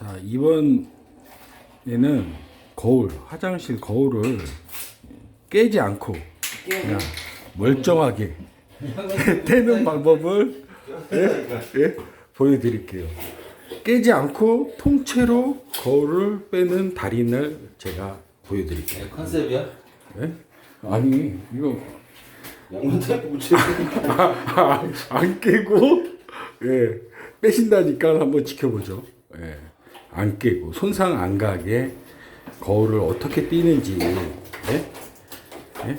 자, 이번에는 거울, 화장실 거울을 깨지 않고 그냥 멀쩡하게 떼는 방법을 예? 예? 보여드릴게요. 깨지 않고 통째로 거울을 빼는 달인을 제가 보여드릴게요. 네, 컨셉이야? 예? 아니 이거 붙여. 아, 안 깨고 예 빼신다니까 한번 지켜보죠. 예, 안 깨고 손상 안 가게 거울을 어떻게 띄는지 예? 예?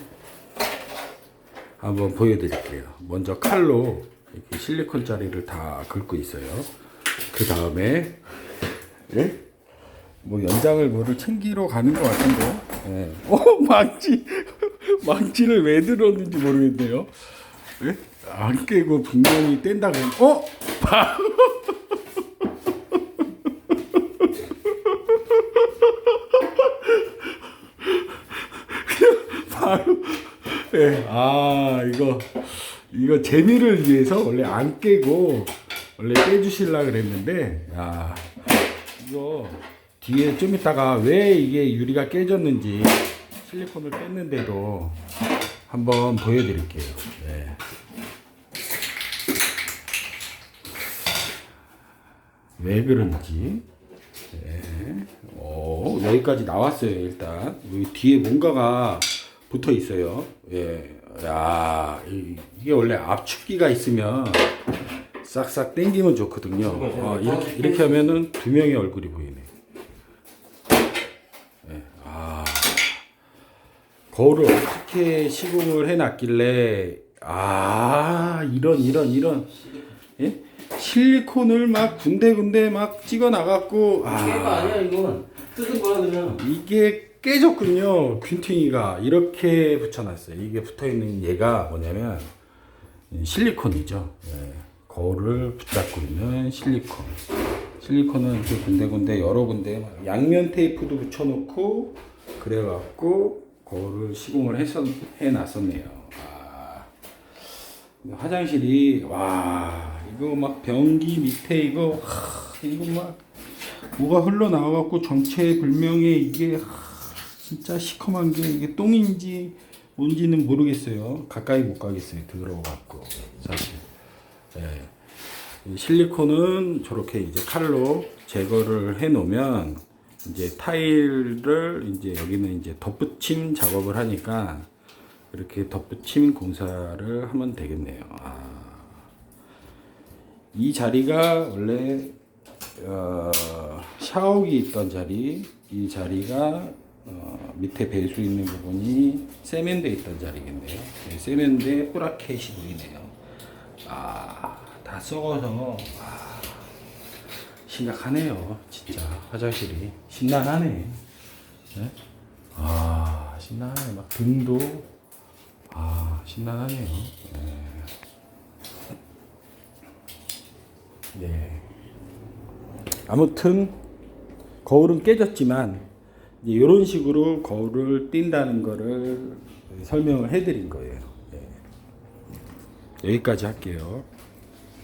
한번 보여드릴게요. 먼저 칼로 이렇게 실리콘 자리를 다 긁고 있어요. 그 다음에 예? 뭐 연장을 뭐를 챙기러 가는 것 같은데. 예. 어 망치 망치를 왜 들었는지 모르겠네요. 예? 안 깨고 분명히 뗀다 그랬. 어? 바- 그냥 바로. 예. 아 이거 이거 재미를 위해서 원래 안 깨고 원래 깨주실라 그랬는데 야 이거 뒤에 좀 이따가 왜 이게 유리가 깨졌는지 실리콘을 뺐는데도 한번 보여드릴게요. 네. 왜 그런지. 네. 오, 여기까지 나왔어요, 일단. 여기 뒤에 뭔가가 붙어 있어요. 예. 야, 이- 이게 원래 압축기가 있으면 싹싹 당기면 좋거든요. 어, 이렇게, 이렇게 하면은 두 명의 얼굴이 보이네. 예. 아. 거울을 어떻게 시공을 해 놨길래, 아, 이런, 이런, 이런. 예? 실리콘을 막 군데군데 막 찍어 나갔고, 아, 아니야 이건. 뜯은 거야 그냥. 이게 깨졌군요. 균팅이가 이렇게 붙여놨어요. 이게 붙어있는 얘가 뭐냐면 실리콘이죠. 예. 거울을 붙잡고 있는 실리콘. 실리콘은 이렇게 군데군데 여러 군데 막 양면 테이프도 붙여놓고 그래갖고 거울을 시공을 해서 해놨었네요. 아, 화장실이 와 이거 막 변기 밑에 이거 하, 이거 막 뭐가 흘러나와갖고 정체불명의 이게 하, 진짜 시커먼 게 이게 똥인지 뭔지는 모르겠어요. 가까이 못 가겠어요. 더러워갖고 사실. 예. 이 실리콘은 저렇게 이제 칼로 제거를 해 놓으면 이제 타일을 이제 여기는 이제 덧붙임 작업을 하니까 이렇게 덧붙임 공사를 하면 되겠네요. 아. 이 자리가 원래 어, 샤워기 있던 자리, 이 자리가 어, 밑에 배수 있는 부분이 세면대 있던 자리겠네요. 네, 세면대 뿌라켓이 보이네요. 아, 다 썩어서 아, 심각하네요. 진짜 화장실이 신난하네. 네? 아, 신난하네. 막 등도 아, 신난하네요. 네. 네. 아무튼 거울은 깨졌지만 이런 식으로 거울을 띈다는 거를 설명을 해드린 거예요. 네. 여기까지 할게요.